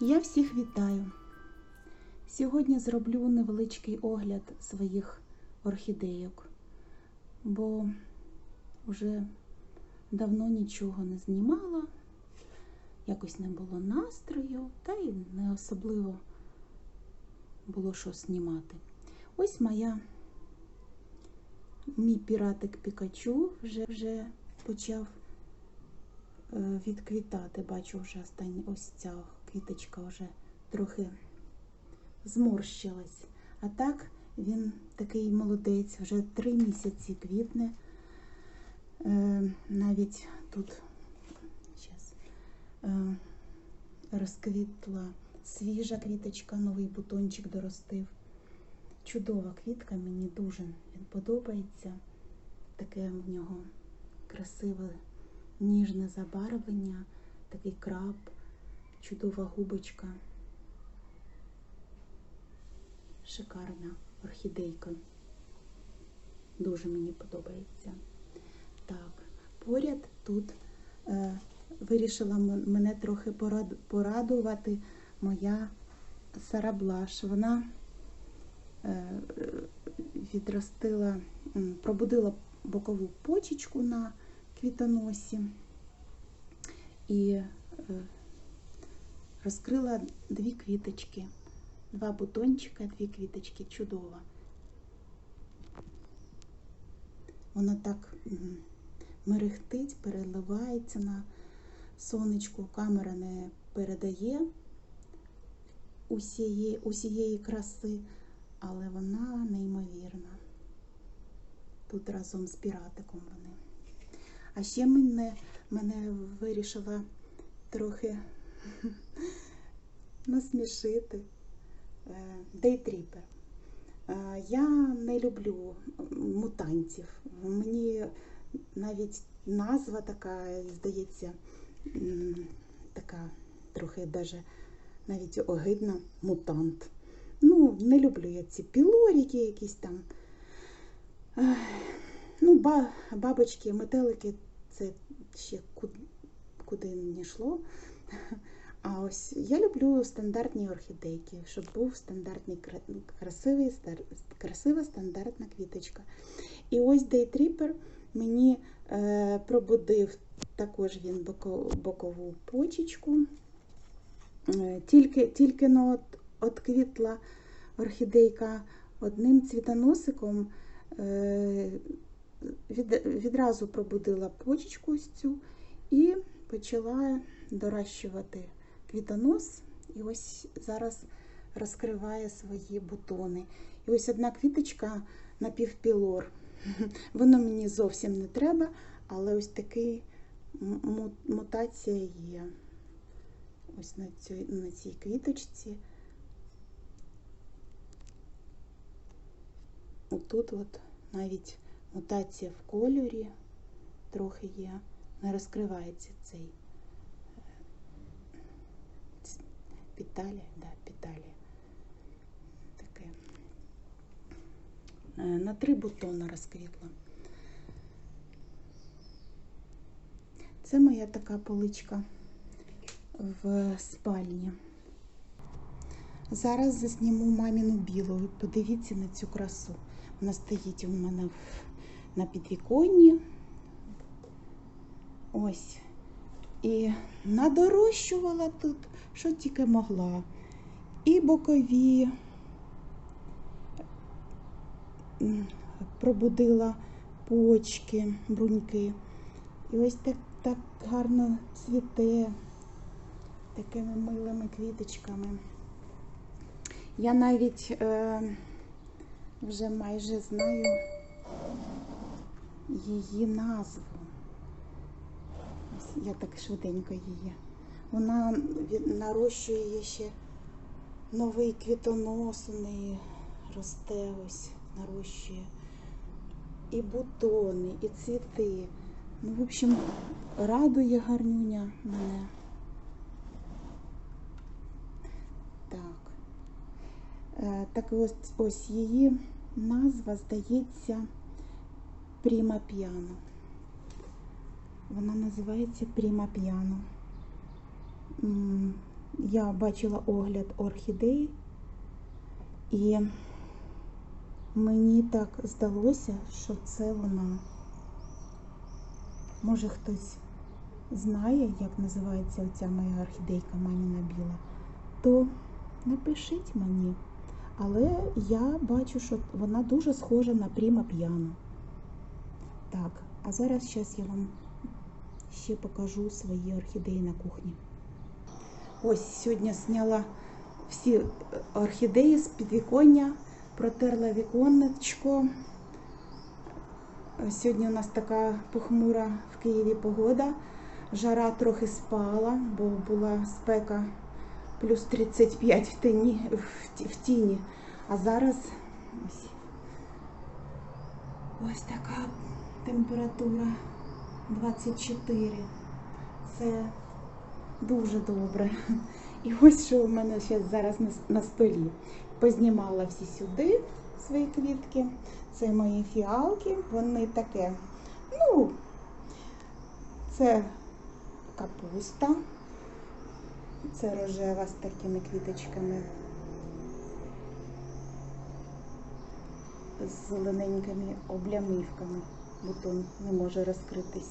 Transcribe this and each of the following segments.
Я всіх вітаю. Сьогодні зроблю невеличкий огляд своїх орхідейок, бо вже давно нічого не знімала, якось не було настрою, та й не особливо було що знімати. Ось моя мій піратик Пікачу вже, вже почав е, відквітати. Бачу, вже останні ось ця квіточка вже трохи зморщилась. А так він такий молодець, вже три місяці квітне. Е, навіть тут щас, е, розквітла свіжа квіточка, новий бутончик доростив. Чудова квітка, мені дуже він подобається. Таке в нього красиве ніжне забарвлення, такий краб, чудова губочка. Шикарна орхідейка. Дуже мені подобається. Так, поряд тут е, вирішила мене трохи порад- порадувати моя Сараблаш. Вона е, відростила, пробудила бокову почечку на квітоносі і е, розкрила дві квіточки, два бутончика, дві квіточки. Чудово. Вона так мерехтить, переливається на сонечку, камера не передає усієї, усієї краси, але вона неймовірна. Тут разом з піратиком вони. А ще мене, мене вирішила трохи насмішити е, дейтріпер. Е, Я не люблю мутантів. Мені навіть назва така, здається, така трохи даже навіть огидна мутант. Ну, не люблю я ці пілоріки якісь там. Ну, бабочки, метелики це ще куди не йшло. А ось я люблю стандартні орхідейки, щоб був стандартний красивий, красива стандартна квіточка. І ось Дейтріпер мені е, пробудив також він бокову почечку. Е, Тільки, тільки но от, от квітла орхідейка одним цвітоносиком е, від, відразу пробудила почечку цю і почала доращувати квітонос. І ось зараз розкриває свої бутони. І ось одна квіточка напівпілор. Воно мені зовсім не треба, але ось такий мутація є. Ось на цій, на цій квіточці. Отут от навіть мутація в кольорі трохи є. Не розкривається цей е, ц- піталія, да, піталія. Таке. Е, На три бутона розквітла. Це моя така поличка в спальні. Зараз засніму маміну білу. Подивіться на цю красу. Вона стоїть у мене на підвіконні. Ось. І надорощувала тут, що тільки могла. І бокові пробудила почки, бруньки. І ось так, так гарно цвіте такими милими квіточками. Я навіть е, вже майже знаю її назву. Я так швиденько її. Вона нарощує ще новий квітонос у неї росте ось, нарощує. І бутони, і цвіти. Ну, в общем, радує гарнюня мене. Так. Е, Так ось, ось її назва, здається, Пріма Піано. Вона називається Пріма Піано. М, я бачила огляд орхідеї, і мені так здалося, що це вона. Може хтось знає, як називається оця моя орхідейка Маніна Біла, то напишіть мені. Але я бачу, що вона дуже схожа на Пріма П'яну. Так, а зараз зараз я вам ще покажу свої орхідеї на кухні. Ось сьогодні зняла всі орхідеї з підвіконня, протерла віконечко. Сьогодні у нас така похмура в Києві погода. Жара трохи спала, бо була спека плюс 35 в тіні. В тіні. А зараз ось, ось така температура 24. Це дуже добре. І ось що у мене зараз на столі. Познімала всі сюди свої квітки. Це мої фіалки. Вони таке. Ну, це капуста. Це рожева з такими квіточками. З зелененькими облямівками. Бутон не може розкритись.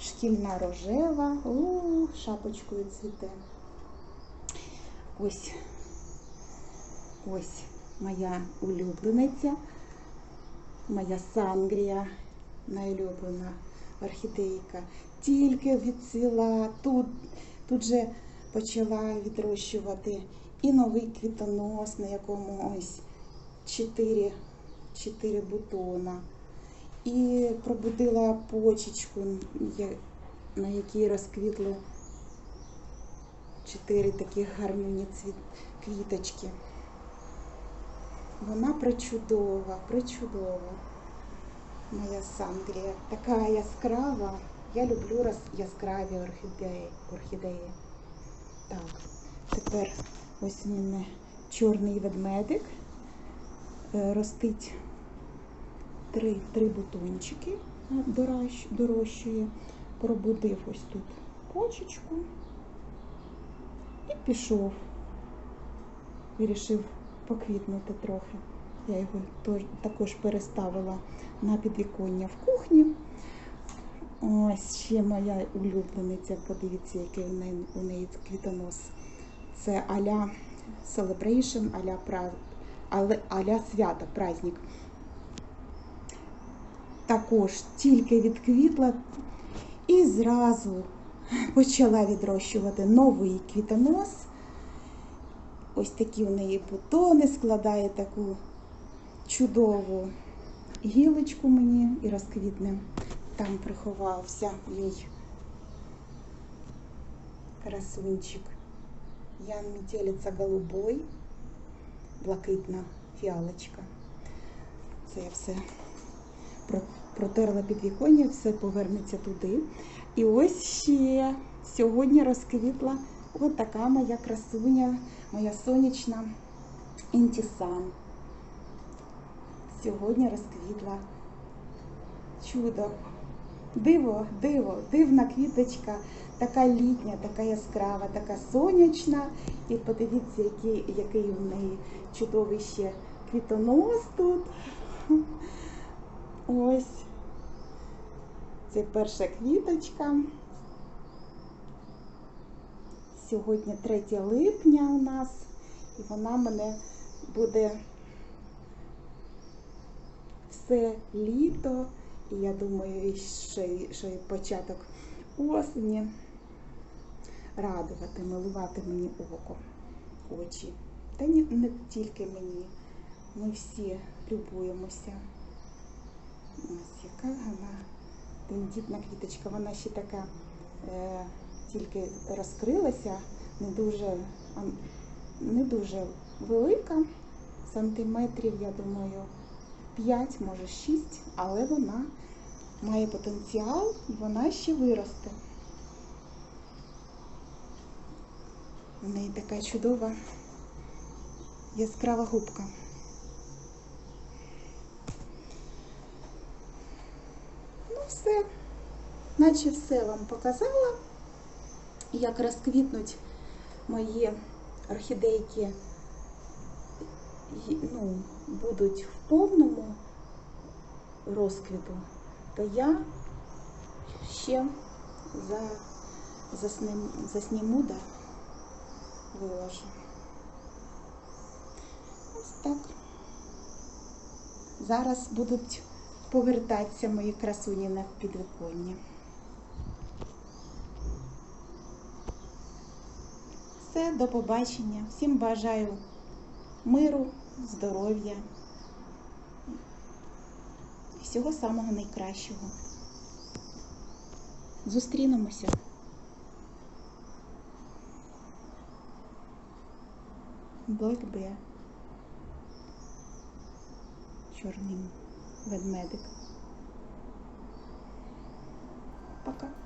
Шкільна рожева, у, шапочкою цвіте. Ось, ось моя улюблениця, моя сангрія, найулюблена орхідейка. Тільки відцвіла, тут, тут же почала відрощувати і новий квітонос, на якому ось чотири, чотири бутона. І пробудила почечку, на якій розквітли чотири такі гарні квіточки. Вона причудова, причудова. Моя сангрія. Така яскрава. Я люблю роз- яскраві орхідеї. орхідеї. Так, тепер ось мене чорний ведмедик. Е, Ростить три, три бутончики дорощує. Пробудив ось тут почечку і пішов. Вирішив поквітнути трохи. Я його також переставила на підвіконня в кухні. Ось ще моя улюблениця, подивіться, який у неї, у неї квітонос. Це аля Celebration, аля, пра- аля свято, праздник. Також тільки відквітла і зразу почала відрощувати новий квітонос. Ось такі в неї бутони, складає таку чудову гілочку мені і розквітне. Там приховався мій красунчик. Ян метелиця голубой, блакитна фіалочка. Це я все про- протерла підвіконня, все повернеться туди. І ось ще сьогодні розквітла от така моя красуня, моя сонячна інтісан. Сьогодні розквітла чудо. Диво, диво, дивна квіточка, така літня, така яскрава, така сонячна. І подивіться, який, який у неї чудовий ще квітонос тут. Ось. Це перша квіточка. Сьогодні 3 липня у нас, і вона мене буде все літо, і я думаю, і ще, й- початок осені радувати, милувати мені око, очі. Та ні, не тільки мені. Ми всі любуємося. Ось яка вона тендітна квіточка. Вона ще така е, тільки розкрилася, не дуже, не дуже велика, сантиметрів, я думаю, 5, може 6, але вона має потенціал і вона ще виросте. У неї така чудова яскрава губка. Ну, все. Наче все вам показала, як розквітнуть мої орхідейки ну, будуть в повному розквіту, то я ще за, засним, засніму, да, виложу. Ось так. Зараз будуть повертатися мої красуні на підвиконня. все, до побачення. Всім бажаю миру, здоров'я і всього самого найкращого. Зустрінемося. Black Bear. Чорний ведмедик. Пока.